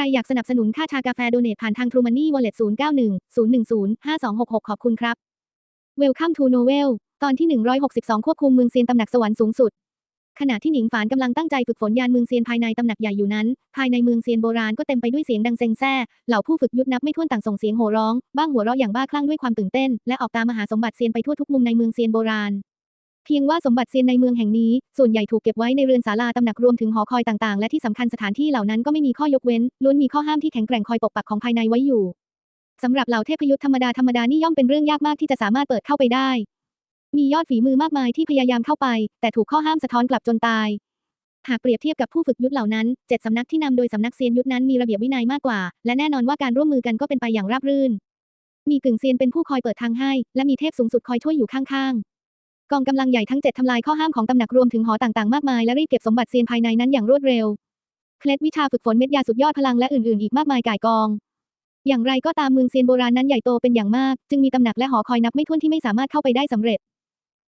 รอยากสนับสนุนค่าชากาแฟโดเนทผ่านทาง True Money Wallet 091 010 5266 ขอบคุณครับ Welcome to Novel ตอนที่ 162 ควบคุมเมืองเซียนตำหนักสวรรค์สูงสุด ขณะที่หนิงฝานกำลังตั้งใจฝึกฝนยานเมืองเซียนภายในตำหนักใหญ่อยู่นั้น ภายในเมืองเซียนโบราณก็เต็มไปด้วยเสียงดังเซ็งแซ่เหล่าผู้ฝึกยุทธนับไม่ถ้วนต่างส่งเสียงโห่ร้อง บ้างหัวเราะอย่างบ้าคลั่งด้วยความตื่นเต้น และออกตามมหาสมบัติเซียนไปทั่วทุกมุมในเมืองเซียนโบราณ พียงว่าสมบัติเซียนในเมืองแห่งนี้ ส่วนใหญ่ถูกเก็บไว้ในเรือนศาลาตำหนักรวมถึงหอคอยต่างๆ และที่สำคัญสถานที่เหล่านั้นก็ไม่มีข้อยกเว้นล้วนมีข้อห้ามที่แข็งแกร่งคอยปกปักของภายในไว้อยู่สำหรับเหล่าเทพยุทธธรรมดาธรรมดานี่ย่อมเป็นเรื่องยากมากที่จะสามารถเปิดเข้าไปได้ มียอดฝีมือมากมายที่พยายามเข้าไป แต่ถูกข้อห้ามสะท้อนกลับจนตาย หากเปรียบเทียบกับผู้ฝึกยุทธเหล่านั้นเจ็ดสำนักที่นำโดยสำนักเซียนยุทธนั้นมีระเบียบวินัยมากกว่า และแน่นอนว่าการร่วมมือกันก็เป็นไปอย่างราบรื่น มีกึ่งเซียนเป็นผู้คอยเปิดทางให้ และมีเทพสูงสุดคอยช่วยอยู่ข้างๆ กองกำลังใหญ่ทั้งเจ็ดทำลายข้อห้ามของตำหนักรวมถึงหอต่างๆ มากมายและรีบเก็บสมบัติเซียนภายในนั้นอย่างรวดเร็ว เคล็ดวิชาฝึกฝนเม็ดยาสุดยอดพลังและอื่นๆ อีกมากมายก่ายกอง อย่างไรก็ตามเมืองเซียนโบราณนั้นใหญ่โตเป็นอย่างมาก จึงมีตำหนักและหอคอยนับไม่ถ้วนที่ไม่สามารถเข้าไปได้สำเร็จ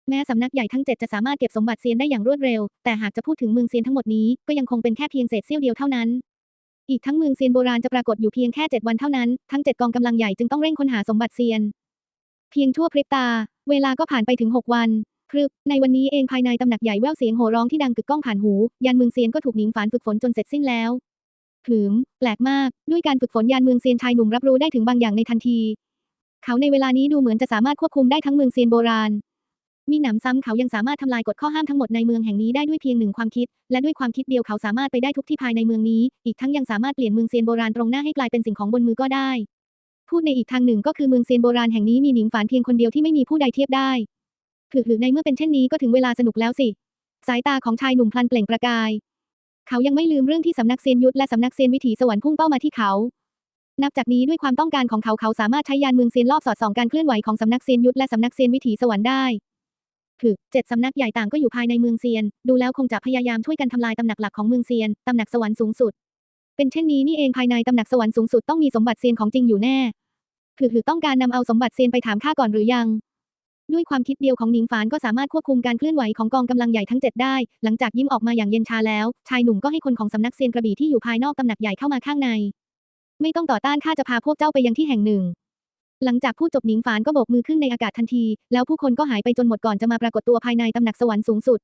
แม้สำนักใหญ่ทั้งเจ็ดจะสามารถเก็บสมบัติเซียนได้อย่างรวดเร็ว แต่หากจะพูดถึงเมืองเซียนทั้งหมดนี้ก็ยังคงเป็นแค่เพียงเศษเสี้ยวเดียวเท่านั้นอีกทั้งเมืองเซียนโบราณจะปรากฏอยู่เพียงแค่เจ็ดวันเท่านั้น ทั้งเจ็ดกองกำลังใหญ่จึงต้องเร่งค้นหาสมบัติเซียน เพียงชั่วพริบตา เวลาก็ผ่านไปถึงหกวันพรึบในวันนี้เองภายในตำหนักใหญ่แววเสียงโห่ร้องที่ดังกึกก้องผ่านหูยานเมืองเซียนก็ถูกหนิงฝานฝึกฝนจนเสร็จสิ้นแล้วหืม แปลกมาก ด้วยการฝึกฝนยานเมืองเซียนชายหนุ่มรับรู้ได้ถึงบางอย่างในทันที เขาในเวลานี้ดูเหมือนจะสามารถควบคุมได้ทั้งเมืองเซียนโบราณ มีหนำซ้ำเขายังสามารถทำลายกฎข้อห้ามทั้งหมดในเมืองแห่งนี้ได้ด้วยเพียงหนึ่งความคิด และด้วยความคิดเดียวเขาสามารถไปได้ทุกที่ภายในเมืองนี้ อีกทั้งยังสามารถเปลี่ยนเมืองเซียนโบราณตรงหน้าให้กลายเป็นสิ่งของบนมือก็ได้ พูดในอีกทางหนึ่งก็คือเมืองเซียนโบราณแห่งนี้มีหนิงฝานเพียงคนเดียวที่ไม่มีผู้ใดเทียบได้ถือหรือในเมื่อเป็นเช่นนี้ก็ถึงเวลาสนุกแล้วสิ สายตาของชายหนุ่มพลันเปล่งประกาย เขายังไม่ลืมเรื่องที่สำนักเซียนยุทธและสำนักเซียนวิถีสวรรค์พุ่งเป้ามาที่เขา นับจากนี้ด้วยความต้องการของเขาเขาสามารถใช้ยานเมืองเซียนรอบสอดส่องการเคลื่อนไหวของสำนักเซียนยุทธและสำนักเซียนวิถีสวรรค์ได้ถึกเจ็ดสำนักใหญ่ต่างก็อยู่ภายในเมืองเซียน ดูแล้วคงจะพยายามช่วยกันทำลายตำหนักหลักของเมืองเซียน ตำหนักสวรรค์สูงสุด เป็นเช่นนี้นี่เองภายในตำหนักสวรรค์สูงสุดต้องมีสมบัติเซียนของจริงอยู่แน่ คือคือต้องการนำเอาสมบัติเซียนไปถามข้าก่อนหรือยัง ด้วยความคิดเดียวของหนิงฝานก็สามารถควบคุมการเคลื่อนไหวของกองกำลังใหญ่ทั้งเจ็ดได้ หลังจากยิ้มออกมาอย่างเย็นชาแล้ว ชายหนุ่มก็ให้คนของสำนักเซียนกระบี่ที่อยู่ภายนอกตำหนักใหญ่เข้ามาข้างใน ไม่ต้องต่อต้านข้าจะพาพวกเจ้าไปยังที่แห่งหนึ่ง หลังจากพูดจบหนิงฝานก็โบกมือขึ้นในอากาศทันที แล้วผู้คนก็หายไปจนหมดก่อนจะมาปรากฏตัวภายในตำหนักสวรรค์สูงสุด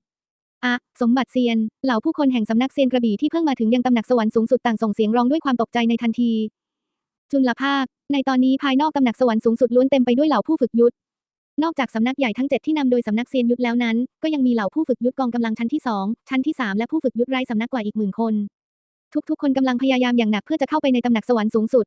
อะสมบัติเซียน เหล่าผู้คนแห่งสำนักเซียนกระบี่ที่เพิ่งมาถึงยังตำหนักสวรรค์สูงสุดต่างส่งเสียงร้องด้วยความตกใจในทันที จุลภาค ในตอนนี้ภายนอกตำหนักสวรรค์สูงสุดล้วนเต็มไปด้วยเหล่าผู้ฝึกยุทธ นอกจากสำนักใหญ่ทั้งเจ็ดที่นำโดยสำนักเซียนยุทธแล้วนั้น ก็ยังมีเหล่าผู้ฝึกยุทธกองกำลังชั้นที่สองชั้นที่สามและผู้ฝึกยุทธไร้สำนักกว่าอีกหมื่นคน ทุกๆ คนกำลังพยายามอย่างหนักเพื่อจะเข้าไปในตำหนักสวรรค์สูงสุด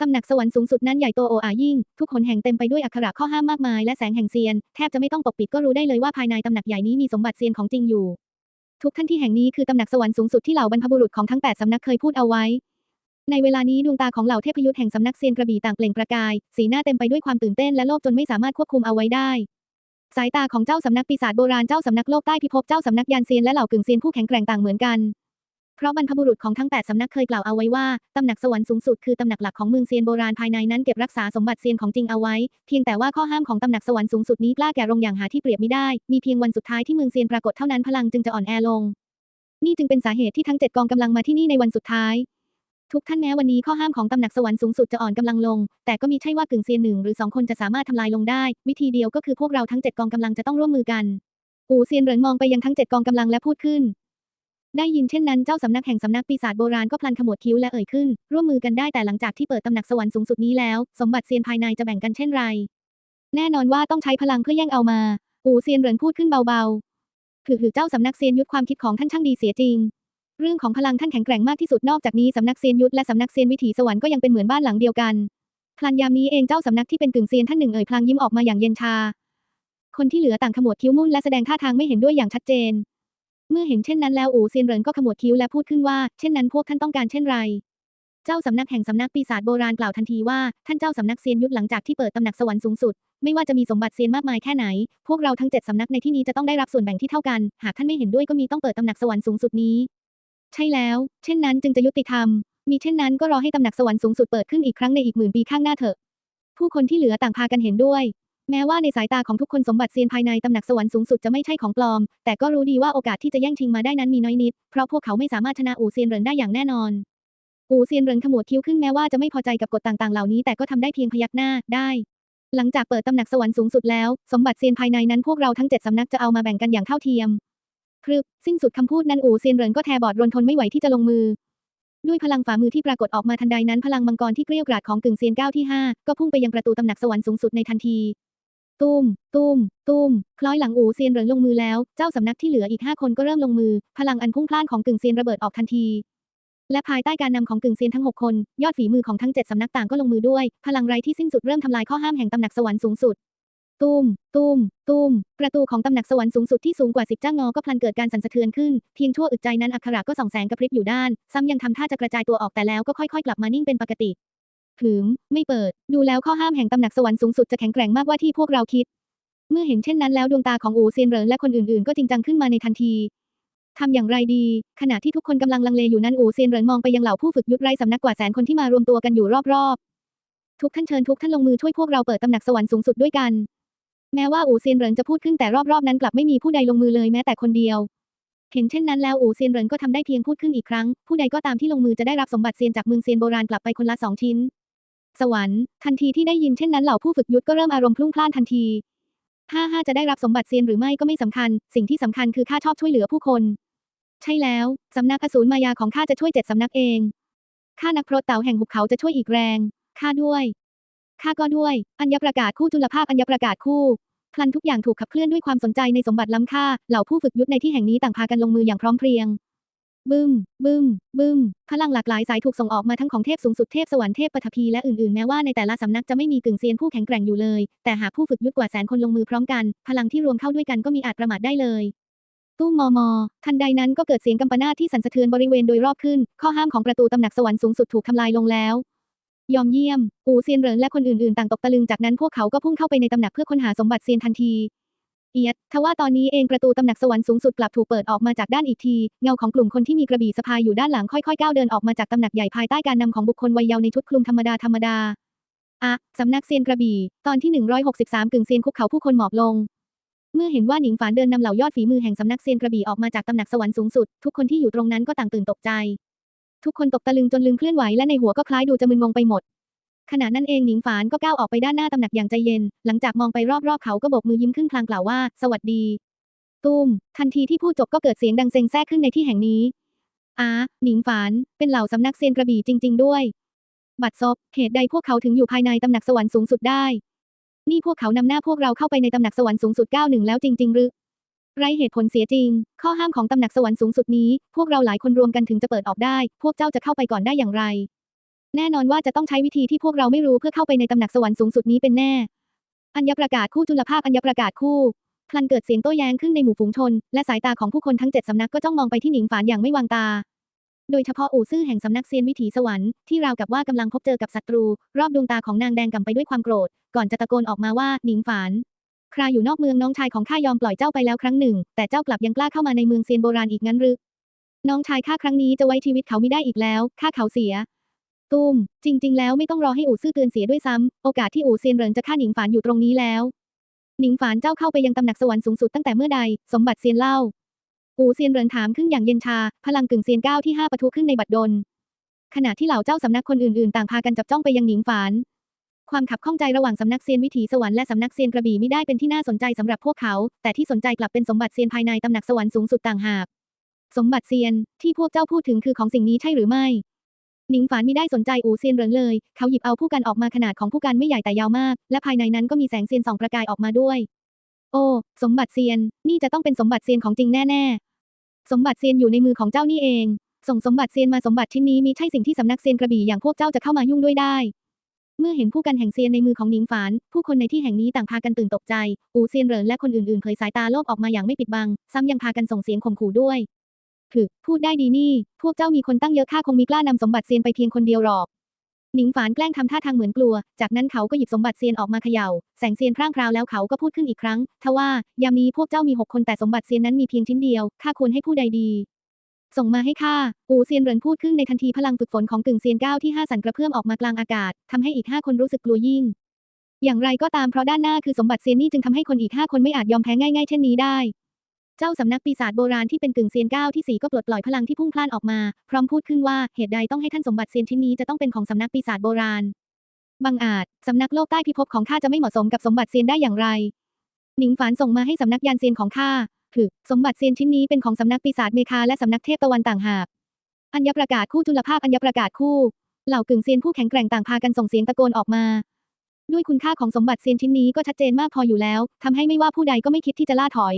ตำหนักสวรรค์สูงสุดนั้นใหญ่โตโออายิ่ง ทุกคนแห่งเต็มไปด้วยอักขระข้อห้ามมากมายและแสงแห่งเซียน แทบจะไม่ต้องปกปิดก็รู้ได้เลยว่าภายในตำหนักใหญ่นี้มีสมบัติเซียนของจริงอยู่ ทุกท่านที่แห่งนี้คือตำหนักสวรรค์สูงสุดที่เหล่าบรรพบุรุษของทั้งแปดสำนักเคยพูดเอาไว้ ในเวลานี้ดวงตาของเหล่าเทพยุทธแห่งสำนักเซียนกระบี่ต่างเปล่งประกาย สีหน้าเต็มไปด้วยความตื่นเต้นและโลภจนไม่สามารถควบคุมเอาไว้ได้ สายตาของเจ้าสำนักปีศาจโบราณเจ้าสำนักโลกใต้พิภพเจ้าสำนักยานเซียนและเหล่ากึ่งเซียนผู้แข็งแกร่งต่างเหมือนกัน เพราะบรรพบุรุษของทั้งแปดสำนักเคยกล่าวเอาไว้ว่า ตำหนักสวรรค์สูงสุดคือตำหนักหลักของเมืองเซียนโบราณภายในนั้นเก็บรักษาสมบัติเซียนของจริงเอาไว้ เพียงแต่ว่าข้อห้ามของตำหนักสวรรค์สูงสุดนี้กล้าแก่ลงอย่างหาที่เปรียบไม่ได้ มีเพียงวันสุดท้ายที่เมืองเซียนปรากฏเท่านั้นพลังจึงจะอ่อนแอลง นี่จึงเป็นสาเหตุที่ทั้งเจ็ดกองกำลังมาที่นี่ในวันสุดท้าย ทุกท่านแม้วันนี้ข้อห้ามของตำหนักสวรรค์สูงสุดจะอ่อนกำลังลง แต่ก็มีใช่ว่ากึ่งเซียนหนึ่งหรือสองคนจะสามารถทำลายลงได้ วิธีเดียวก็คือพวกเราทั้งเจ็ดกองกำลังจะต้องร่วมมือกันอูเซียนเหรินมองไปยังทั้งเจ็ดกองกำลังและพูดขึ้น ได้ยินเช่นนั้นเจ้าสำนักแห่งสำนักปีศาจโบราณก็พลันขมวดคิ้วและเอ่ยขึ้น ร่วมมือกันได้แต่หลังจากที่เปิดตำหนักสวรรค์สูงสุดนี้แล้ว สมบัติเซียนภายในจะแบ่งกันเช่นไร แน่นอนว่าต้องใช้พลังเพื่อแย่งเอามาอูเซียนเหรินพูดขึ้นเบาๆถือถือเจ้าสำนักเซียนยุทธความคิดของท่านช่างดีเสียจริง เรื่องของพลังท่านแข็งแกร่งมากที่สุดนอกจากนี้สำนักเซียนยุทธและสำนักเซียนวิถีสวรรค์ก็ยังเป็นเหมือนบ้านหลังเดียวกันพลันยามนี้เองเจ้าสำนักที่เป็นกึ่งเซียนท่านหนึ่งเอ่ยพลางยิ้มออกมาอย่างเย็นชา คนที่เหลือต่างขมวดคิ้วมุ่นและแสดงท่าทางไม่เห็นด้วยอย่างชัดเจน เมื่อเห็นเช่นนั้นแล้วอูเซียนเหรินก็ขมวดคิ้วและพูดขึ้นว่า เช่นนั้นพวกท่านต้องการเช่นไร เจ้าสำนักแห่งสำนักปีศาจโบราณกล่าวทันทีว่า ท่านเจ้าสำนักเซียนยุทธหลังจากที่เปิดตำหนักสวรรค์สูงสุด ไม่ว่าจะมีสมบัติเซียนมากมายแค่ไหน พวกเราทั้งเจ็ดสำนักในที่นี้จะต้องได้รับส่วนแบ่งที่เท่ากัน หากท่านไม่เห็นด้วยก็มีต้องเปิดตำหนักสวรรค์สูงสุดนี้ ใช่แล้ว เช่นนั้นจึงจะยุติธรรม มีเช่นนั้นก็รอให้ตำหนักสวรรค์สูงสุดเปิดขึ้นอีกครั้งในอีกหมื่นปีข้างหน้าเถอะ ผู้คนที่เหลือต่างพากันเห็นด้วย แม้ว่าในสายตาของทุกคนสมบัติเซียนภายในตำหนักสวรรค์สูงสุดจะไม่ใช่ของปลอม แต่ก็รู้ดีว่าโอกาสที่จะแย่งชิงมาได้นั้นมีน้อยนิด เพราะพวกเขาไม่สามารถชนะอูเซียนเหรินได้อย่างแน่นอน อูเซียนเหรินขมวดคิ้วขึ้นแม้ว่าจะไม่พอใจกับกฎต่างๆ เหล่านี้แต่ก็ทำได้เพียงพยักหน้าได้ หลังจากเปิดตำหนักสวรรค์สูงสุดแล้ว สมบัติเซียนภายในนั้นพวกเราทั้งเจ็ดสำนักจะเอามาแบ่งกันอย่างเท่าเทียมพรึบสิ้นสุดคำพูดนั้นอูเซียนเหรินก็แทบอดรนทนไม่ไหวที่จะลงมือด้วยพลังฝ่ามือที่ปรากฏออกมาทันใดนั้นพลังมังกรที่เกลี้ยกล่อมของกึ่งเซียนก้าวที่ห้าก็พุ่งไปยังประตูตำหนักสวรรค์สูงสุดในทันที ตุ้ม ตุ้ม ตุ้ม คล้อยหลังอูเซียนเหรินลงมือแล้ว เจ้าสำนักที่เหลืออีกห้าคนก็เริ่มลงมือ พลังอันพุ่งพล่านของกึ่งเซียนระเบิดออกทันที และภายใต้การนำของกึ่งเซียนทั้งหกคน ยอดฝีมือของทั้งเจ็ดสำนักต่างก็ลงมือด้วย พลังไรที่สิ้นสุดเริ่มทำลายข้อห้ามแห่งตำหนักสวรรค์สูงสุด ตุ้ม ตุ้ม ตุ้ม ประตูของตำหนักสวรรค์สูงสุดที่สูงกว่าสิบจ้างงอก็พลันเกิดการสั่นสะเทือนขึ้น เพียงชั่วอึดใจนั้นอักขระก็ส่องแสงกระพริบอยู่ด้าน ซ้ำยังทำท่าจะกระจายตัวออกแต่แล้วก็ค่อยๆ กลับมานิ่งเป็นปกติ ถึง ไม่เปิด ดูแล้วข้อห้ามแห่งตำหนักสวรรค์สูงสุดจะแข็งแกร่งมากกว่าที่พวกเราคิด เมื่อเห็นเช่นนั้นแล้วดวงตาของอูเซียนเหรินและคนอื่นๆ ก็จริงจังขึ้นมาในทันทีทำอย่างไรดี ขณะที่ทุกคนกำลังลังเลอยู่นั้นอูเซียนเหรินมองไปยังเหล่าผู้ฝึกยุทธไร้สำนักกว่าแสนคนที่มารวมตัวกันอยู่รอบๆ ทุกท่านเชิญทุกท่านลงมือช่วยพวกเราเปิดตำหนักสวรรค์สูงสุดด้วยกัน แม้ว่าอูเซียนเหรินจะพูดขึ้นแต่รอบๆนั้นกลับไม่มีผู้ใดลงมือเลยแม้แต่คนเดียว เห็นเช่นนั้นแล้วอูเซียนเหรินก็ทำได้เพียงพูดขึ้นอีกครั้ง ผู้ใดก็ตามที่ลงมือจะได้รับสมบัติเซียนจากเมืองเซียนโบราณกลับไปคนละสองชิ้น สวรรค์ทันทีที่ได้ยินเช่นนั้นเหล่าผู้ฝึกยุทธก็เริ่มอารมณ์พลุ่งพล่านทันทีห้าห้าจะได้รับสมบัติเซียนหรือไม่ก็ไม่สำคัญ สิ่งที่สำคัญคือข้าชอบช่วยเหลือผู้คน ใช่แล้วสำนักอสูรมายาของข้าจะช่วยเจ็ดสำนักเองข้านักพรตเต่าแห่งหุบเขาจะช่วยอีกแรงข้าด้วยข้าก็ด้วย อัญญประกาศคู่จุลภาคอัญญประกาศคู่พลันทุกอย่างถูกขับเคลื่อนด้วยความสนใจในสมบัติล้ำค่า เหล่าผู้ฝึกยุทธในที่แห่งนี้ต่างพากันลงมืออย่างพร้อมเพรียง บึ้ม บึ้ม บึ้ม พลังหลากหลายสายถูกส่งออกมาทั้งของเทพสูงสุดเทพสวรรค์เทพปฐพีและอื่นๆ แม้ว่าในแต่ละสำนักจะไม่มีกึ่งเซียนผู้แข็งแกร่งอยู่เลย แต่หากผู้ฝึกยุทธกว่าแสนคนลงมือพร้อมกัน พลังที่รวมเข้าด้วยกันก็มีอาจประมาทได้เลย ตู้มอมอ ทันใดนั้นก็เกิดเสียงกำปนาตที่สั่นสะเทือนบริเวณโดยรอบขึ้น ข้อห้ามของประตูตำหนักสวรรค์สูงสุดถูกทำลายลงแล้วยอมเยี่ยม อูเซียนเหรินและคนอื่นๆ ต่างตกตะลึงจากนั้นพวกเขาก็พุ่งเข้าไปในตำหนักเพื่อค้นหาสมบัติเซียนทันที เอียดทว่าตอนนี้เองประตูตำหนักสวรรค์สูงสุดกลับถูกเปิดออกมาจากด้านอีกที เงาของกลุ่มคนที่มีกระบี่สะพายอยู่ด้านหลังค่อยๆก้าวเดินออกมาจากตำหนักใหญ่ภายใต้การนำของบุคคลวัยเยาว์ในชุดคลุมธรรมดาธรรมดาอะสำนักเซียนกระบี่ ตอนที่ 163 กึ่งเซียนคุกเขาผู้คนหมอบลง เมื่อเห็นว่าหนิงฝานเดินนำเหล่ายอดฝีมือแห่งสำนักเซียนกระบี่ออกมาจากตำหนักสวรรค์สูงสุด ทุกคนที่อยู่ตรงนั้นก็ต่างตื่นตกใจ ทุกคนตกตะลึงจนลืมเคลื่อนไหวและในหัวก็คล้ายดูจะมึนงงไปหมด ขณะนั้นเองหนิงฝานก็ก้าวออกไปด้านหน้าตำหนักอย่างใจเย็น หลังจากมองไปรอบๆเขาก็โบกมือยิ้มขึ้นพลางกล่าวว่า สวัสดี ตุ้ม ทันทีที่พูดจบก็เกิดเสียงดังเซ็งแซ่ขึ้นในที่แห่งนี้อ้าหนิงฝานเป็นเหล่าสำนักเซียนกระบี่จริง ๆ ด้วย บัดซบเหตุใดพวกเขาถึงอยู่ภายในตำหนักสวรรค์สูงสุดได้ นี่พวกเขานำหน้าพวกเราเข้าไปในตำหนักสวรรค์สูงสุดก้าวหนึ่งแล้วจริงๆหรือไรเหตุผลเสียจริง ข้อห้ามของตำหนักสวรรค์สูงสุดนี้ พวกเราหลายคนรวมกันถึงจะเปิดออกได้ พวกเจ้าจะเข้าไปก่อนได้อย่างไร แน่นอนว่าจะต้องใช้วิธีที่พวกเราไม่รู้เพื่อเข้าไปในตำหนักสวรรค์สูงสุดนี้เป็นแน่ อัญญประกาศคู่จุลภาคอัญญประกาศคู่ พลันเกิดเสียงโต้แย้งขึ้นในหมู่ฝูงชน และสายตาของผู้คนทั้งเจ็ดสำนักก็จ้องมองไปที่หนิงฝานอย่างไม่วางตา โดยเฉพาะอู่ซื่อแห่งสำนักเซียนวิถีสวรรค์ที่ราวกับว่ากำลังพบเจอกับศัตรู รอบดวงตาของนางแดงกำไปด้วยความโกรธ ก่อนจะตะโกนออกมาว่าหนิงฝานคราอยู่นอกเมืองน้องชายของข้ายอมปล่อยเจ้าไปแล้วครั้งหนึ่ง แต่เจ้ากลับยังกล้าเข้ามาในเมืองเซียนโบราณอีกงั้นหรือน้องชายข้าครั้งนี้จะไว้ชีวิตเขาไม่ได้อีกแล้วข้าเขาเสีย ตุ้ม จริง ๆ แล้วไม่ต้องรอให้อู่ซื่อเตือนเสียด้วยซ้ำ โอกาสที่อู่เซียนเหรินจะฆ่าหนิงฝานอยู่ตรงนี้แล้ว หนิงฝานเจ้าเข้าไปยังตำหนักสวรรค์สูงสุดตั้งแต่เมื่อใด สมบัติเซียนเล่า อู่เซียนเหรินถามขึ้นอย่างเย็นชา พลังกึ่งเซียนก้าวที่ห้าปะทุขึ้นในบัดดล ขณะที่เหล่าเจ้าสำนักคนอื่นๆ ต่างพากันจับจ้องไปยังหนิงฝาน ความขับข้องใจระหว่างสำนักเซียนวิถีสวรรค์และสำนักเซียนกระบี่ไม่ได้เป็นที่น่าสนใจสำหรับพวกเขา แต่ที่สนใจกลับเป็นสมบัติเซียนภายในตำหนักสวรรค์สูงสุดต่างหาก สมบัติเซียนที่พวกเจ้าพูดถึงคือของสิ่งนี้ใช่หรือไม่ หนิงฝานไม่ได้สนใจอูเซียนเหรินเลย เขาหยิบเอาผู้กันออกมาขนาดของผู้กันไม่ใหญ่แต่ยาวมาก และภายในนั้นก็มีแสงเซียนส่องประกายออกมาด้วย โอ้ สมบัติเซียน นี่จะต้องเป็นสมบัติเซียนของจริงแน่ๆ สมบัติเซียนอยู่ในมือของเจ้านี่เอง ส่งสมบัติเซียนมาสมบัติชิ้นนี้มีใช่สิ่งที่สำนักเซียนกระบี่อย่างพวกเจ้าจะเข้ามายุ่งด้วยได้ เมื่อเห็นผู้กันแห่งเซียนในมือของหนิงฝาน ผู้คนในที่แห่งนี้ต่างพากันตื่นตกใจ อูเซียนเหรินและคนอื่นๆเผยสายตาโลภออกมาอย่างไม่ปิดบัง ซ้ำยังพากันส่งเสียงข่มขู่ด้วย ถึก พูดได้ดีนี่ พวกเจ้ามีคนตั้งเยอะข้าคงมีกล้านำสมบัติเซียนไปเพียงคนเดียวหรอก หนิงฝานแกล้งทำท่าทางเหมือนกลัว จากนั้นเขาก็หยิบสมบัติเซียนออกมาเขย่า แสงเซียนพร่างพราวแล้วเขาก็พูดขึ้นอีกครั้ง ทว่า ยามนี้พวกเจ้ามีหกคนแต่สมบัติเซียนนั้นมีเพียงชิ้นเดียว ข้าควรให้ผู้ใดดี ส่งมาให้ข้า อูเซียนเหรินพูดขึ้นในทันทีพลังฝึกฝนของกึ่งเซียนก้าวที่ห้าสั่นกระเพื่อมออกมากลางอากาศทำให้อีกห้าคนรู้สึกกลัวยิ่งอย่างไรก็ตามเพราะด้านหน้าคือสมบัติเซียนนี่จึงทำให้คนอีกห้าคนไม่อาจยอมแพ้ง่ายๆ เช่นนี้ได้ เจ้าสำนักปีศาจโบราณที่เป็นกึ่งเซียนก้าวที่สี่ก็ปลดปล่อยพลังที่พุ่งพล่านออกมา พร้อมพูดขึ้นว่าเหตุใดต้องให้ท่านสมบัติเซียนชิ้นนี้จะต้องเป็นของสำนักปีศาจโบราณบังอาจสำนักโลกใต้พิภพของข้าจะไม่เหมาะสมกับสมบัติเซียนได้อย่างไร หนิงฝานส่งมาให้สำนักยานเซียนของข้าถึกสมบัติเซียนชิ้นนี้เป็นของสำนักปีศาจเมคาและสำนักเทพตะวันต่างหากอัญญประกาศคู่จุลภาคอัญญประกาศคู่ เหล่ากึ่งเซียนผู้แข็งแกร่งต่างพากันส่งเสียงตะโกนออกมา ด้วยคุณค่าของสมบัติเซียนชิ้นนี้ก็ชัดเจนมากพออยู่แล้วทำให้ไม่ว่าผู้ใดก็ไม่คิดที่จะล่าถอย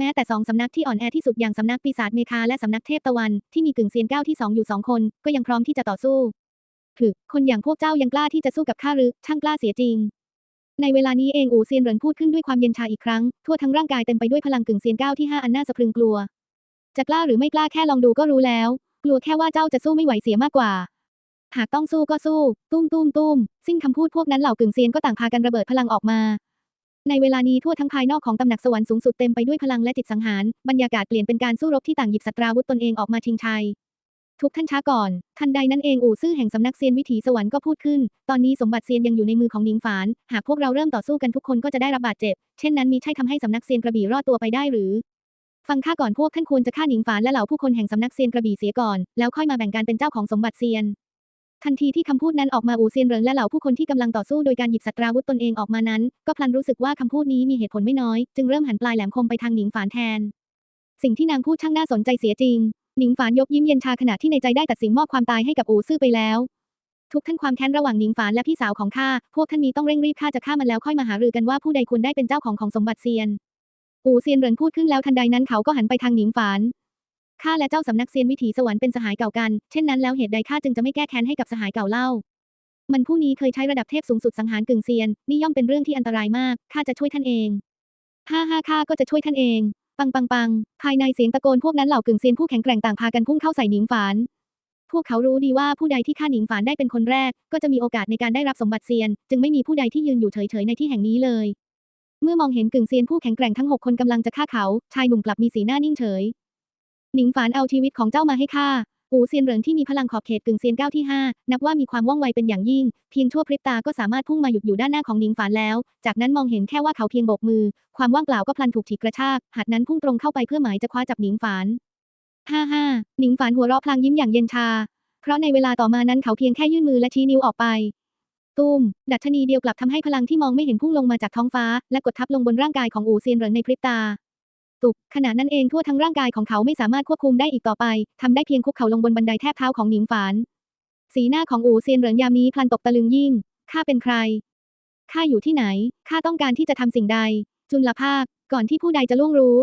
แม้แต่สองสำนักที่อ่อนแอที่สุดอย่างสำนักปีศาจเมคาและสำนักเทพตะวันที่มีกึ่งเซียนเก้าที่สองอยู่สองคน ก็ยังพร้อมที่จะต่อสู้ถึกคนอย่างพวกเจ้ายังกล้าที่จะสู้กับข้าหรือช่างกล้าเสียจริง ในเวลานี้เองอูเซียนเหรินพูดขึ้นด้วยความเย็นชาอีกครั้ง ทั่วทั้งร่างกายเต็มไปด้วยพลังกึ่งเซียนเก้าที่ห้าอันน่าสะพรึงกลัว จะกล้าหรือไม่กล้าแค่ลองดูก็รู้แล้ว กลัวแค่ว่าเจ้าจะสู้ไม่ไหวเสียมากกว่า หากต้องสู้ก็สู้ ตุ้มตุ้มตุ้มสิ้นคำพูดพวกนั้นเหล่ากึ่งเซียนก็ต่างพากันระเบิดพลังออกมา ในเวลานี้ทั่วทั้งภายนอกของตำหนักสวรรค์สูงสุดเต็มไปด้วยพลังและจิตสังหาร บรรยากาศเปลี่ยนเป็นการสู้รบที่ต่างหยิบสัตราวุธตนเองออกมาชิงชัย ทุกท่านช้าก่อน ทันใดนั้นเองอู่ซื่อแห่งสำนักเซียนวิถีสวรรค์ก็พูดขึ้น ตอนนี้สมบัติเซียนยังอยู่ในมือของหนิงฝาน หากพวกเราเริ่มต่อสู้กันทุกคนก็จะได้รับบาดเจ็บ เช่นนั้นมีใช่ทำให้สำนักเซียนกระบี่รอดตัวไปได้หรือ ฟังข้าก่อนพวกท่านควรจะฆ่าหนิงฝานและเหล่าผู้คนแห่งสำนักเซียนกระบี่เสียก่อน แล้วค่อยมาแบ่งกันเป็นเจ้าของสมบัติเซียน ทันทีที่คำพูดนั้นออกมาอูเซียนเหรินและเหล่าผู้คนที่กำลังต่อสู้โดยการหยิบสัตราวุธตนเองออกมานั้น ก็พลันรู้สึกว่าคำพูดนี้มีเหตุผลไม่น้อย จึงเริ่มหันปลายแหลมคมไปทางหนิงฝานแทน สิ่งที่นางพูดช่างน่าสนใจเสียจริง หนิงฝานยกยิ้มเย็นชาขณะที่ในใจได้ตัดสินมอบความตายให้กับอูซื่อไปแล้ว ทุกท่านความแค้นระหว่างหนิงฝานและพี่สาวของข้าพวกท่านมีต้องเร่งรีบฆ่าจะฆ่ามันแล้วค่อยมาหารือกันว่าผู้ใดควรได้เป็นเจ้าของของสมบัติเซียนอูเซียนเหรินพูดขึ้นแล้วทันใดนั้นเขาก็หันไปทางหนิงฝาน ข้าและเจ้าสำนักเซียนวิถีสวรรค์เป็นสหายเก่ากัน เช่นนั้นแล้วเหตุใดข้าจึงจะไม่แก้แค้นให้กับสหายเก่าเล่า มันผู้นี้เคยใช้ระดับเทพสูงสุดสังหารกึ่งเซียน นี่ย่อมเป็นเรื่องที่อันตรายมาก ข้าจะช่วยท่านเอง ห้าห้าข้าก็จะช่วยท่านเอง ปังปังปัง ภายในเสียงตะโกนพวกนั้นเหล่ากึ่งเซียนผู้แข็งแกร่งต่างพากันพุ่งเข้าใส่หนิงฝาน พวกเขารู้ดีว่าผู้ใดที่ฆ่าหนิงฝานได้เป็นคนแรก ก็จะมีโอกาสในการได้รับสมบัติเซียน จึงไม่มีผู้ใดที่ยืนอยู่เฉยๆในที่แห่งนี้เลย เมื่อมองเห็นกึ่งเซียนผู้แข็งแกร่งทั้งหกคนกำลังจะฆ่าเขา ชายหนุ่มกลับมีสีหน้านิ่งเฉย หนิงฝานเอาชีวิตของเจ้ามาให้ข้าอูเซียนเหรินที่มีพลังขอบเขตกึ่งเซียนก้าวที่ 5 นับว่ามีความว่องไวเป็นอย่างยิ่ง เพียงชั่วพริบตาก็สามารถพุ่งมาหยุดอยู่ด้านหน้าของหนิงฝานแล้ว จากนั้นมองเห็นแค่ว่าเขาเพียงโบกมือ ความว่างเปล่าก็พลันถูกถีกระชาก หัดนั้นพุ่งตรงเข้าไปเพื่อหมายจะคว้าจับหนิงฝานฮ่าฮ่าหนิงฝานหัวเราะพลางยิ้มอย่างเย็นชา เพราะในเวลาต่อมานั้นเขาเพียงแค่ยื่นมือและชี้นิ้วออกไปตูมดัชนีเดียวกลับทำให้พลังที่มองไม่เห็นพุ่งลงมาจากท้องฟ้า และกดทับลงบนร่างกายของอูเซียนเหรินในพริบตา ตุบ ขณะนั้นเองทั่วทั้งร่างกายของเขาไม่สามารถควบคุมได้อีกต่อไปทำได้เพียงคุกเข่าลงบนบันไดแทบเท้าของหนิงฝาน สีหน้าของอูเซียนเหรินยามนี้พลันตกตะลึงยิ่ง ข้าเป็นใคร ข้าอยู่ที่ไหน ข้าต้องการที่จะทำสิ่งใด จุลภาค ก่อนที่ผู้ใดจะล่วงรู้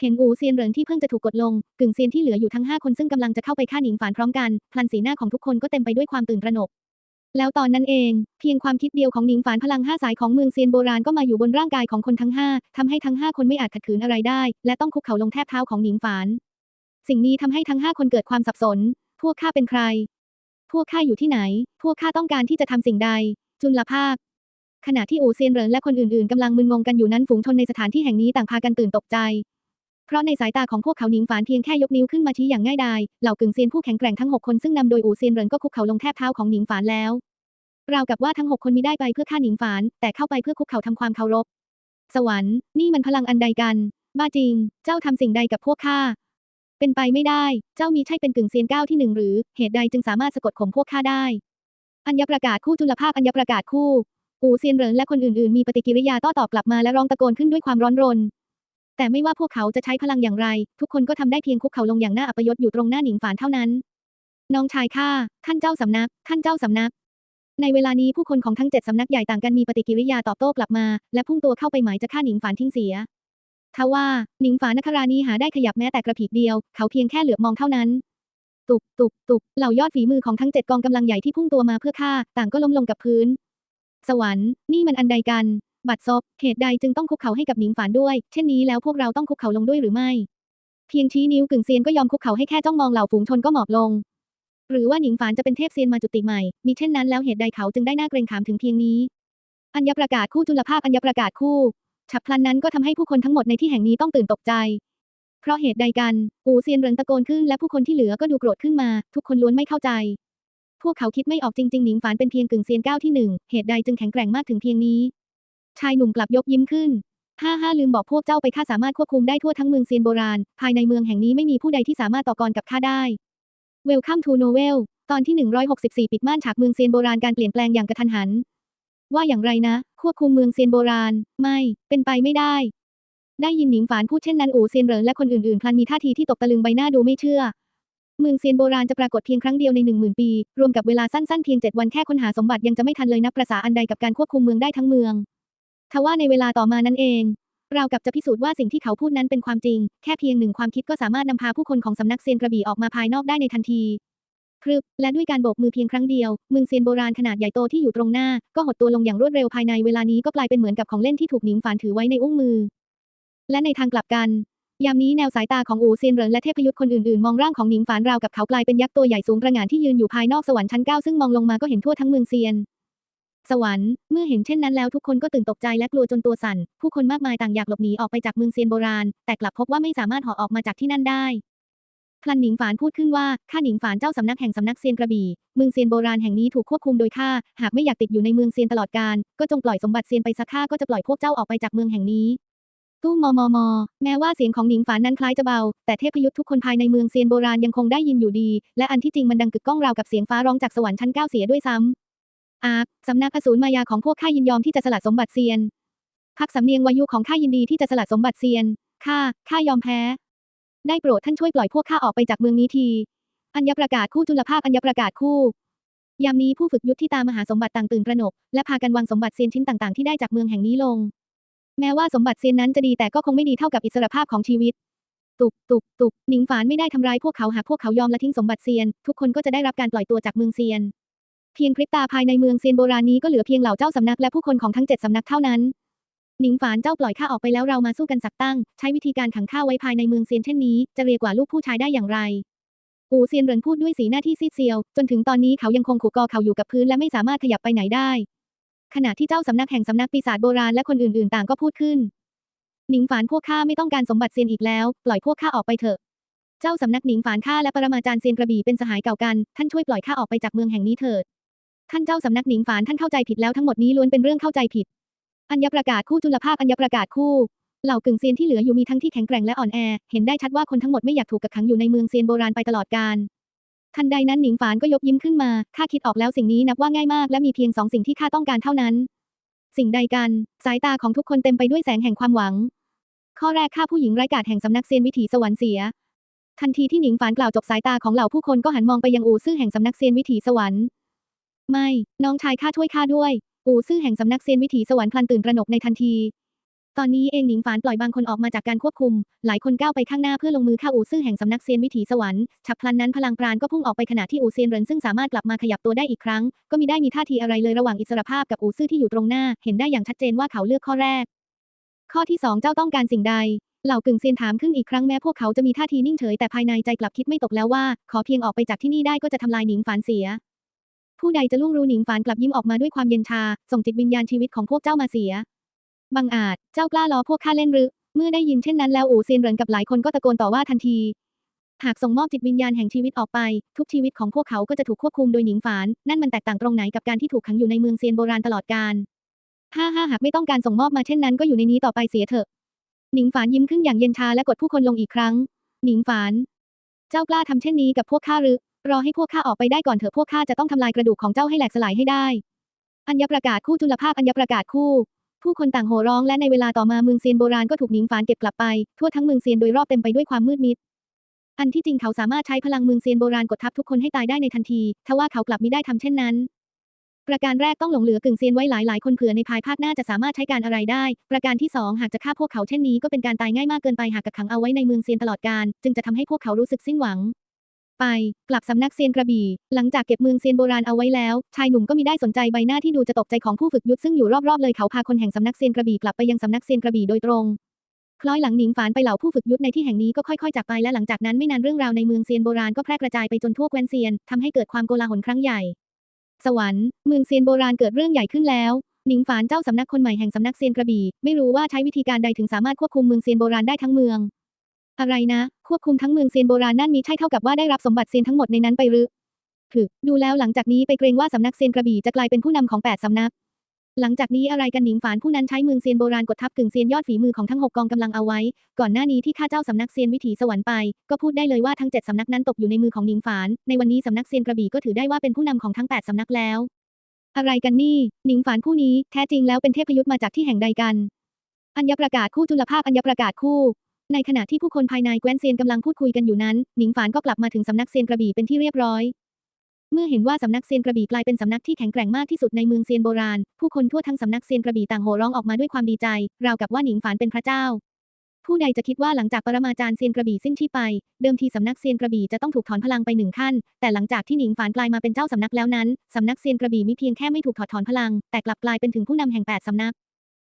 เห็นอูเซียนเหรินที่เพิ่งจะถูกกดลง กึ่งเซียนที่เหลืออยู่ทั้งห้าคนซึ่งกำลังจะเข้าไปฆ่าหนิงฝานพร้อมกัน พลันสีหน้าของทุกคนก็เต็มไปด้วยความตื่นตระหนก แล้วตอนนั้นเอง เพียงความคิดเดียวของหนิงฝานพลังห้าสายของเมืองเซียนโบราณก็มาอยู่บนร่างกายของคนทั้งห้าทำให้ทั้งห้าคนไม่อาจขัดขืนอะไรได้ และต้องคุกเข่าลงแทบเท้าของหนิงฝาน สิ่งนี้ทำให้ทั้งห้าคนเกิดความสับสน พวกข้าเป็นใคร พวกข้าอยู่ที่ไหน พวกข้าต้องการที่จะทำสิ่งใด จุลภาค ขณะที่อูเซียนเหรินและคนอื่นๆกำลังมึนงงกันอยู่นั้นฝูงชนในสถานที่แห่งนี้ต่างพากันตื่นตกใจเพราะในสายตาของพวกเขาหนิงฝานเพียงแค่ยกนิ้วขึ้นมาชี้อย่างง่ายดาย เหล่ากึ่งเซียนผู้แข็งแกร่งทั้งหกคนซึ่งนำโดยอูเซียนเหรินก็คุกเข่าลงแทบเท้าของหนิงฝานแล้ว ราวกับว่าทั้งหกคนมิได้ไปเพื่อฆ่าหนิงฝาน แต่เข้าไปเพื่อคุกเข่าทำความเคารพ สวรรค์ นี่มันพลังอันใดกัน บ้าจริง เจ้าทำสิ่งใดกับพวกข้า เป็นไปไม่ได้ เจ้ามีใช่เป็นกึ่งเซียนก้าที่หนึ่งหรือ เหตุใดจึงสามารถสะกดข่มพวกข้าได้ อัญญประกาศคู่จุลภาคอัญญประกาศคู่ อูเซียนเหรินและคนอื่นๆ มีปฏิกิริยาต้อตอบกลับมาและร้องตะโกนขึ้นด้วยความร้อนรนแต่ไม่ว่าพวกเขาจะใช้พลังอย่างไร ทุกคนก็ทำได้เพียงคุกเข่าลงอย่างน่าอัปยศอยู่ตรงหน้าหนิงฝานเท่านั้น น้องชายข้าท่านเจ้าสำนัก ท่านเจ้าสำนัก ในเวลานี้ผู้คนของทั้งเจ็ดสำนักใหญ่ต่างกันมีปฏิกิริยาตอบโต้กลับมา และพุ่งตัวเข้าไปหมายจะฆ่าหนิงฝานทิ้งเสียทว่าหนิงฝานนครานีหาได้ขยับแม้แต่กระผีกเดียว เขาเพียงแค่เหลือบมองเท่านั้น ตุบตุบตุบเหล่ายอดฝีมือของทั้งเจ็ดกองกำลังใหญ่ที่พุ่งตัวมาเพื่อฆ่า ต่างก็ล้มลงกับพื้น สวรรค์นี่มันอันใดกัน บัดซบเหตุใดจึงต้องคุกเข่าให้กับหนิงฝานด้วย เช่นนี้แล้วพวกเราต้องคุกเข่าลงด้วยหรือไม่ เพียงชี้นิ้วกึ่งเซียนก็ยอมคุกเข่าให้แค่จ้องมองเหล่าฝูงชนก็หมอบลง หรือว่าหนิงฝานจะเป็นเทพเซียนมาจุติใหม่ มีเช่นนั้นแล้วเหตุใดเขาจึงได้น่าเกรงขามถึงเพียงนี้ อัญญประกาศคู่จุลภาคอัญญประกาศคู่ ฉับพลันนั้นก็ทำให้ผู้คนทั้งหมดในที่แห่งนี้ต้องตื่นตกใจ เพราะเหตุใดกัน อูเซียนเรินตะโกนขึ้นและผู้คนที่เหลือก็ดูโกรธขึ้นมา ทุกคนล้วนไม่เข้าใจ พวกเขาคิดไม่ออกจริงๆหนิงฝานเป็นเพียงกึ่งเซียนก้าวที่หนึ่งเหตุใดจึงแข็งแกร่งมากถึงเพียงนี้ ชายหนุ่มกลับยกยิ้มขึ้นห้าห้าลืมบอกพวกเจ้าไปข้าสามารถควบคุมได้ทั่วทั้งเมืองเซียนโบราณ ภายในเมืองแห่งนี้ไม่มีผู้ใดที่สามารถต่อกรกับข้าได้ Welcome to Novel ตอนที่ 164 ปิดม่านฉากเมืองเซียนโบราณการเปลี่ยนแปลงอย่างกระทันหัน ว่าอย่างไรนะ ควบคุมเมืองเซียนโบราณ ไม่ เป็นไปไม่ได้ ได้ยินหนิงฝานพูดเช่นนั้นอู่เซียนเหรินและคนอื่นๆพลันมีท่าทีที่ตกตะลึงใบหน้าดูไม่เชื่อ เมืองเซียนโบราณจะปรากฏเพียงครั้งเดียวในหนึ่งหมื่นปี รวมกับเวลาสั้นๆเพียงเจ็ดวันแค่ค้นหาสมบัติยังจะไม่ทันเลยนับประสาอันใดกับการควบคุมเมืองได้ทั้งเมืองทว่าในเวลาต่อมานั้นเอง เราวกับจะพิสูจน์ว่าสิ่งที่เขาพูดนั้นเป็นความจริง แค่เพียงหนึ่งความคิดก็สามารถนำพาผู้คนของสำนักเซียนกระบี่ออกมาภายนอกได้ในทันทีพรึบและด้วยการโบกมือเพียงครั้งเดียวมืองเซียนโบราณขนาดใหญ่โตที่อยู่ตรงหน้า ก็หดตัวลงอย่างรวดเร็วภายในเวลานี้ก็กลายเป็นเหมือนกับของเล่นที่ถูกหนิงฝานถือไว้ในอุ้งมือ และในทางกลับกัน ยามนี้แนวสายตาของอูเซียนเหรินและเทพยุทธ์คนอื่นๆ มองร่างของหนิงฝานราวกับเขากลายเป็นยักษ์ตัวใหญ่สูงประหง่านที่ยืนอยู่ภายนอกสวรรค์ชั้นเก้าซึ่งมองลงมาก็เห็นทั่วทั้งเมืองเซียน สวรรค์ เมื่อเห็นเช่นนั้นแล้วทุกคนก็ตื่นตกใจและกลัวจนตัวสั่น ผู้คนมากมายต่างอยากหลบหนีออกไปจากเมืองเซียนโบราณ แต่กลับพบว่าไม่สามารถห่อออกมาจากที่นั่นได้พลันหนิงฝานพูดขึ้นว่า ข้าหนิงฝานเจ้าสำนักแห่งสำนักเซียนกระบี่ เมืองเซียนโบราณแห่งนี้ถูกควบคุมโดยข้า หากไม่อยากติดอยู่ในเมืองเซียนตลอดกาล ก็จงปล่อยสมบัติเซียนไปสักข้าก็จะปล่อยพวกเจ้าออกไปจากเมืองแห่งนี้ ตู้มอมอมอแม้ว่าเสียงของหนิงฝานนั้นคล้ายจะเบา แต่เทพยุทธ์ทุกคนภายในเมืองเซียนโบราณยังคงได้ยินอยู่ดี และอันที่จริงมันดังกึกก้องราวกับเสียงฟ้าร้องจากสวรรค์ชั้นเก้าเสียด้วยซ้ำ อาร์สำนักอสูรมายาของพวกข้ายินยอมที่จะสลัดสมบัติเซียน พักสำเนียงวายุของข้ายินดีที่จะสลัดสมบัติเซียน ข้า ข้ายอมแพ้ ได้โปรดท่านช่วยปล่อยพวกข้าออกไปจากเมืองนี้ที อัญญประกาศคู่จุลภาคอัญญประกาศคู่ ยามนี้ผู้ฝึกยุทธที่ตามมหาสมบัติต่างตื่นตระหนก และพากันวางสมบัติเซียนชิ้นต่างๆที่ได้จากเมืองแห่งนี้ลง แม้ว่าสมบัติเซียนนั้นจะดีแต่ก็คงไม่ดีเท่ากับอิสรภาพของชีวิต ตุบตุบตุบหนิงฝานไม่ได้ทำร้ายพวกเขาหากพวกเขายอมละทิ้งสมบัติเซียน ทุกคนก็จะได้รับการปล่อยตัวจากเมืองเซียน เพียงพริบตาภายในเมืองเซียนโบราณนี้ก็เหลือเพียงเหล่าเจ้าสำนักและผู้คนของทั้งเจ็ดสำนักเท่านั้น หนิงฝานเจ้าปล่อยข้าออกไปแล้วเรามาสู้กันสักตั้ง ใช้วิธีการขังข้าไว้ภายในเมืองเซียนเช่นนี้ จะเรียกว่าลูกผู้ชายได้อย่างไรอูเซียนเหรินพูดด้วยสีหน้าที่ซีดเซียว จนถึงตอนนี้เขายังคงขู่กอเขาอยู่กับพื้นและไม่สามารถขยับไปไหนได้ ขณะที่เจ้าสำนักแห่งสำนักปีศาจโบราณและคนอื่นๆ ต่างก็พูดขึ้น หนิงฝานพวกข้าไม่ต้องการสมบัติเซียนอีกแล้ว ปล่อยพวกข้าออกไปเถอะ เจ้าสำนักหนิงฝานข้าและปรมาจารย์เซียนกระบี่เป็นสหายเก่ากัน ท่านช่วยปล่อยข้าออกไปจากเมืองแห่งนี้เถิด ท่านเจ้าสำนักหนิงฝานท่านเข้าใจผิดแล้วทั้งหมดนี้ล้วนเป็นเรื่องเข้าใจผิด อัญญประกาศคู่จุลภาคอัญญประกาศคู่ เหล่ากึ่งเซียนที่เหลืออยู่มีทั้งที่แข็งแกร่งและอ่อนแอ เห็นได้ชัดว่าคนทั้งหมดไม่อยากถูกกักขังอยู่ในเมืองเซียนโบราณไปตลอดกาล ทันใดนั้นหนิงฝานก็ยกยิ้มขึ้นมา ข้าคิดออกแล้วสิ่งนี้นับว่าง่ายมากและมีเพียงสองสิ่งที่ข้าต้องการเท่านั้น สิ่งใดกัน สายตาของทุกคนเต็มไปด้วยแสงแห่งความหวัง ข้อแรกข้าผู้หญิงไร้กาจแห่งสำนักเซียนวิถีสวรรค์เสีย ทันทีที่หนิงฝานกล่าวจบสายตาของเหล่าผู้คนก็หันมองไปยังอู่ซื่อแห่งสำนักเซียนวิถีสวรรค์ ไม่ น้องชายข้าช่วยข้าด้วย อู่ซื่อแห่งสำนักเซียนวิถีสวรรค์พลันตื่นตระหนกในทันที ตอนนี้เองหนิงฝานปล่อยบางคนออกมาจากการควบคุม หลายคนก้าวไปข้างหน้าเพื่อลงมือฆ่าอู่ซื่อแห่งสำนักเซียนวิถีสวรรค์ ฉับพลันนั้นพลังปราณก็พุ่งออกไปขณะที่อู่เซียนเหรินซึ่งสามารถกลับมาขยับตัวได้อีกครั้ง ก็มิได้มีท่าทีอะไรเลยระหว่างอิสรภาพกับอู่ซื่อที่อยู่ตรงหน้า เห็นได้อย่างชัดเจนว่าเขาเลือกข้อแรก ข้อที่สองเจ้าต้องการสิ่งใดเหล่ากึ่งเซียนถามขึ้นอีกครั้งแม้พวกเขาจะมีท่าทีนิ่งเฉยแต่ภายในใจกลับคิดไม่ตกแล้วว่า ขอเพียงออกไปจากที่นี่ได้ก็จะทำลายหนิงฝานเสีย ผู้ใดจะล่วงรู้หนิงฝานกลับยิ้มออกมาด้วยความเย็นชา ส่งจิตวิญญาณชีวิตของพวกเจ้ามาเสีย บังอาจ เจ้ากล้าล้อพวกข้าเล่นหรือ เมื่อได้ยินเช่นนั้นแล้วอู่เซียนเหรินกับหลายคนก็ตะโกนต่อว่าทันที หากส่งมอบจิตวิญญาณแห่งชีวิตออกไป ทุกชีวิตของพวกเขาก็จะถูกควบคุมโดยหนิงฝาน นั่นมันแตกต่างตรงไหนกับการที่ถูกขังอยู่ในเมืองเซียนโบราณตลอดกาลห้าห้าหากไม่ต้องการส่งมอบมาเช่นนั้นก็อยู่ในนี้ต่อไปเสียเถอะ หนิงฝานยิ้มขึ้นอย่างเย็นชาและกดผู้คนลงอีกครั้ง หนิงฝาน เจ้ากล้าทำเช่นนี้กับพวกข้าหรือ รอให้พวกข้าออกไปได้ก่อนเถอะพวกข้าจะต้องทำลายกระดูกของเจ้าให้แหลกสลายให้ได้ อัญญประกาศคู่จุลภาคอัญญประกาศคู่ ผู้คนต่างโห่ร้องและในเวลาต่อมาเมืองเซียนโบราณก็ถูกหนิงฝานเก็บกลับไป ทั่วทั้งเมืองเซียนโดยรอบเต็มไปด้วยความมืดมิด อันที่จริงเขาสามารถใช้พลังเมืองเซียนโบราณกดทับทุกคนให้ตายได้ในทันทีทว่าเขากลับมิได้ทำเช่นนั้นประการแรกต้องหลงเหลือกึ่งเซียนไว้หลายหลายคนเผื่อในภายภาคหน้าจะสามารถใช้การอะไรได้ ประการที่สองหากจะฆ่าพวกเขาเช่นนี้ก็เป็นการตายง่ายมากเกินไปหากกักขังเอาไว้ในเมืองเซียนตลอดกาลจึงจะทำให้พวกเขารู้สึกสิ้นหวัง ไป กลับสำนักเซียนกระบี่ หลังจากเก็บเมืองเซียนโบราณเอาไว้แล้ว ชายหนุ่มก็มีได้สนใจใบหน้าที่ดูจะตกใจของผู้ฝึกยุทธซึ่งอยู่รอบๆเลยเขาพาคนแห่งสำนักเซียนกระบี่กลับไปยังสำนักเซียนกระบี่โดยตรงคล้อยหลังหนิงฝานไปเหล่าผู้ฝึกยุทธในที่แห่งนี้ก็ค่อยๆจากไปและหลังจากนั้นไม่นานเรื่องราวในเมืองเซียนโบราณก็แพร่กระจายไปจนทั่วแคว้นเซียนทำให้เกิดความโกลาหลครั้งใหญ่ สวรรค์เมืองเซียนโบราณเกิดเรื่องใหญ่ขึ้นแล้วหนิงฝานเจ้าสำนักคนใหม่แห่งสำนักเซียนกระบี่ไม่รู้ว่าใช้วิธีการใดถึงสามารถควบคุมเมืองเซียนโบราณได้ทั้งเมือง อะไรนะ ควบคุมทั้งเมืองเซียนโบราณนั่นมีใช่เท่ากับว่าได้รับสมบัติเซียนทั้งหมดในนั้นไปหรือถึกดูแล้วหลังจากนี้ไปเกรงว่าสำนักเซียนกระบี่จะกลายเป็นผู้นำของแปดสำนัก หลังจากนี้อะไรกันหนิงฝานผู้นั้นใช้เมืองเซียนโบราณกดทับกึ่งเซียนยอดฝีมือของทั้งหกกองกำลังเอาไว้ ก่อนหน้านี้ที่ข้าเจ้าสำนักเซียนวิถีสวรรค์ไป ก็พูดได้เลยว่าทั้งเจ็ดสำนักนั้นตกอยู่ในมือของหนิงฝาน ในวันนี้สำนักเซียนกระบี่ก็ถือได้ว่าเป็นผู้นำของทั้งแปดสำนักแล้ว อะไรกันนี่หนิงฝานผู้นี้แท้จริงแล้วเป็นเทพยุทธ์มาจากที่แห่งใดกัน อัญญประกาศคู่จุลภาคอัญญประกาศคู่ ในขณะที่ผู้คนภายในแคว้นเซียนกำลังพูดคุยกันอยู่นั้น หนิงฝานก็กลับมาถึงสำนักเซียนกระบี่เป็นที่เรียบร้อย เมื่อเห็นว่าสำนักเซียนกระบี่กลายเป็นสำนักที่แข็งแกร่งมากที่สุดในเมืองเซียนโบราณ ผู้คนทั่วทั้งสำนักเซียนกระบี่ต่างโห่ร้องออกมาด้วยความดีใจ ราวกับว่าหนิงฝานเป็นพระเจ้า ผู้ใดจะคิดว่าหลังจากปรมาจารย์เซียนกระบี่สิ้นที่ไป เดิมทีสำนักเซียนกระบี่จะต้องถูกถอนพลังไปหนึ่งขั้น แต่หลังจากที่หนิงฝานกลายมาเป็นเจ้าสำนักแล้วนั้นสำนักเซียนกระบี่มิเพียงแค่ไม่ถูกถอดถอนพลัง แต่กลับกลายเป็นถึงผู้นำแห่งแปดสำนัก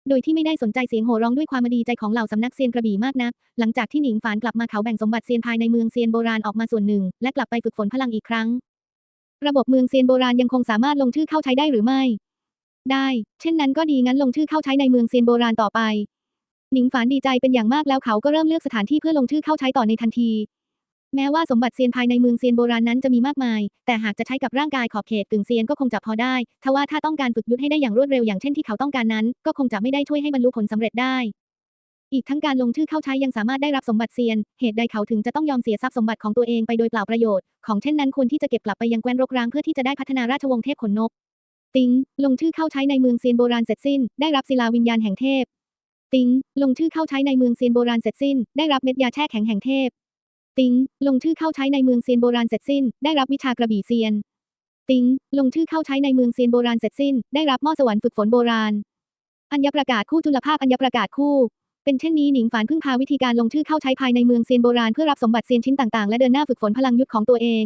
โดยที่ไม่ได้สนใจเสียงโห่ร้องด้วยความดีใจของเหล่าสำนักเซียนกระบี่มากนัก หลังจากที่หนิงฝานกลับมาเขาแบ่งสมบัติเซียนภายในเมืองเซียนโบราณออกมาส่วนหนึ่ง และกลับไปฝึกฝนพลังอีกครั้ง ระบบเมืองเซียนโบราณยังคงสามารถลงชื่อเข้าใช้ได้หรือไม่ ได้ เช่นนั้นก็ดีงั้นลงชื่อเข้าใช้ในเมืองเซียนโบราณต่อไป หนิงฝานดีใจเป็นอย่างมากแล้วเขาก็เริ่มเลือกสถานที่เพื่อลงชื่อเข้าใช้ต่อในทันที แม้ว่าสมบัติเซียนภายในเมืองเซียนโบราณนั้นจะมีมากมาย แต่หากจะใช้กับร่างกายขอบเขตกึ่งเซียนก็คงจะพอได้ ทว่าถ้าต้องการฝึกยุทธให้ได้อย่างรวดเร็วอย่างเช่นที่เขาต้องการนั้น ก็คงจะไม่ได้ช่วยให้บรรลุผลสำเร็จได้ อีกทั้งการลงชื่อเข้าใช้ยังสามารถได้รับสมบัติเซียน เหตุใดเขาถึงจะต้องยอมเสียทรัพย์สมบัติของตัวเองไปโดยเปล่าประโยชน์ ของเช่นนั้นควรที่จะเก็บกลับไปยังแคว้นรกร้างเพื่อที่จะได้พัฒนาราชวงศ์เทพขนนก ติง ลงชื่อเข้าใช้ในเมืองเซียนโบราณเสร็จสิ้น ได้รับศิลาวิญญาณแห่งเทพ ติง ลงชื่อเข้าใช้ในเมืองเซียนโบราณเสร็จสิ้น ได้รับเม็ดยาแช่แข็งแห่งเทพ ติง ลงชื่อเข้าใช้ในเมืองเซียนโบราณเสร็จสิ้น ได้รับวิชากระบี่เซียน ติง ลงชื่อเข้าใช้ในเมืองเซียนโบราณเสร็จสิ้น ได้รับหม้อสวรรค์ฝึกฝนโบราณ อัญญประกาศคู่จุลภาคอัญญประกาศคู่ เป็นเช่นนี้หนิงฝานพึ่งพาวิธีการลงชื่อเข้าใช้ภายในเมืองเซียนโบราณเพื่อรับสมบัติเซียนชิ้นต่างๆ และเดินหน้าฝึกฝนพลังยุทธของตัวเอง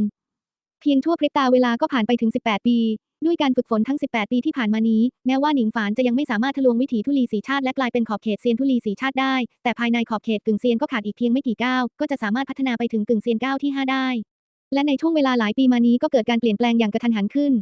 เพียงชั่วพริบตาเวลาก็ผ่านไปถึง 18 ปี ด้วยการฝึกฝนทั้ง 18 ปีที่ผ่านมานี้ แม้ว่าหนิงฝานจะยังไม่สามารถทะลวงวิถีทุลีสีชาติและกลายเป็นขอบเขตเซียนทุลีสีชาติได้ แต่ภายในขอบเขตกึ่งเซียนก็ขาดอีกเพียงไม่กี่ก้าว ก็จะสามารถพัฒนาไปถึงกึ่งเซียนก้าวที่ 5 ได้ และในช่วงเวลาหลายปีมานี้ก็เกิดการเปลี่ยนแปลงอย่างกระทันหันขึ้น